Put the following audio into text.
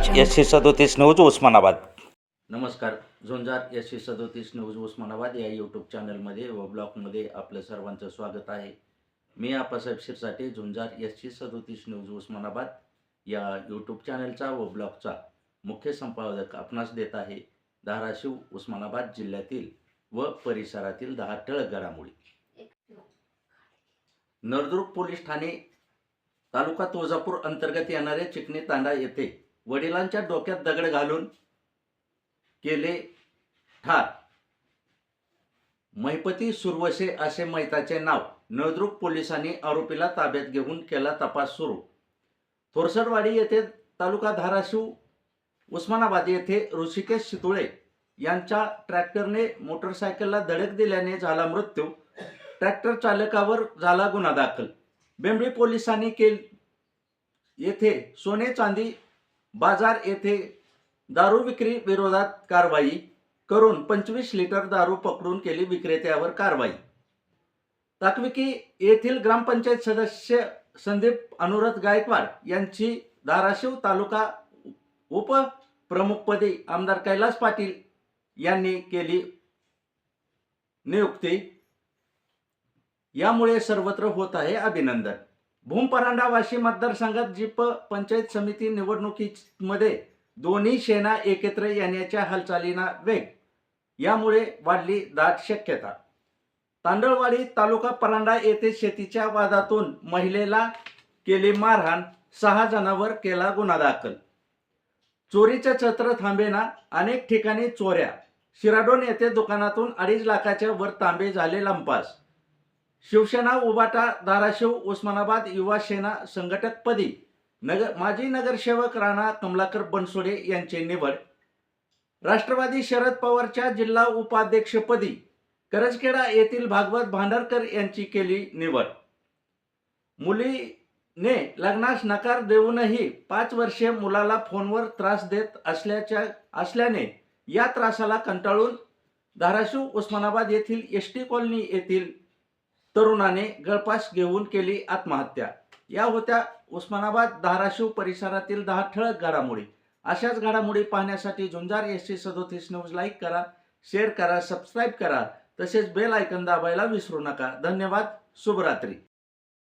S C सदोतीस news Osmanabad. नमस्कार. झुंजार S C सदोतीस न्यूज उस्मानाबाद या यूट्यूब चॅनलमध्ये व ब्लॉगमध्ये आपलं सर्वांचं स्वागत आहे. मी आप्पासाहेब शिरसाटे झुंजार एस सी सदोतीस न्यूज उस्मानाबाद या यूट्यूब चॅनलचा व ब्लॉगचा मुख्य संपादक आपणास देत आहे धाराशिव उस्मानाबाद जिल्ह्यातील व परिसरातील दहा ठळक घडामोडी. नरदुर्ग पोलीस ठाणे तालुका तुळजापूर अंतर्गत येणाऱ्या चिकणी तांडा येथे वडिलांच्या डोक्यात दगड घालून केले ठार. महिपती सुरवसे असे मैताचे नाव. नळदुर्ग पोलिसांनी आरोपीला ताब्यात घेऊन केला तपास सुरू. थोरसडवाडी येथे तालुका धाराशिव उस्मानाबाद येथे ऋषिकेश शितुळे यांच्या ट्रॅक्टरने मोटरसायकलला धडक दिल्याने झाला मृत्यू. ट्रॅक्टर चालकावर झाला गुन्हा दाखल. बेंबळी पोलिसांनी केल येथे सोने चांदी बाजार येथे दारू विक्री विरोधात कारवाई करून पंचवीस लिटर दारू पकडून केली विक्रेत्यावर कारवाई. ताकविकी येथील ग्रामपंचायत सदस्य संदीप अनुरथ गायकवाड यांची धाराशिव तालुका उपप्रमुखपदी आमदार कैलास पाटील यांनी केली नियुक्ती. यामुळे सर्वत्र होत आहे अभिनंदन. भूमपरांडा वाशी मतदारसंघात जीप पंचायत समिती निवडणुकीमध्ये दोन्ही सेना एकत्र येण्याच्या हालचालींना वेग. यामुळे वाढली दाट शक्यता. तांदळवाडी तालुका परांडा येथे शेतीच्या वादातून महिलेला केली मारहाण सहा जणांवर केला गुन्हा दाखल. चोरीचं छत्र थांबेना अनेक ठिकाणी चोऱ्या. शिराडोन येथे दुकानातून अडीच लाखाच्या वर तांबे झाले लंपास. शिवसेना उबाटा धाराशिव उस्मानाबाद युवा सेना संघटकपदी नगर माजी नगरसेवक राणा कमलाकर बनसोडे यांची निवड. राष्ट्रवादी शरद पवारच्या जिल्हा उपाध्यक्षपदी करजखेडा येथील भागवत भांडारकर यांची केली निवड. मुलीने लग्नास नकार देऊनही पाच वर्षे मुलाला फोनवर त्रास देत असल्याच्या असल्याने या त्रासाला कंटाळून धाराशिव उस्मानाबाद येथील एस टी कॉलनी येथील तरुणाने गळपास घेऊन केली आत्महत्या. या होत्या उस्मानाबाद धाराशिव परिसरातील दहा ठळक घडामोडी. अशाच घडामोडी पाहण्यासाठी झुंजार एस सी सदोतीस न्यूज लाईक करा शेअर करा सबस्क्राईब करा. तसेच बेल आयकन दाबायला विसरू नका. धन्यवाद. शुभरात्री.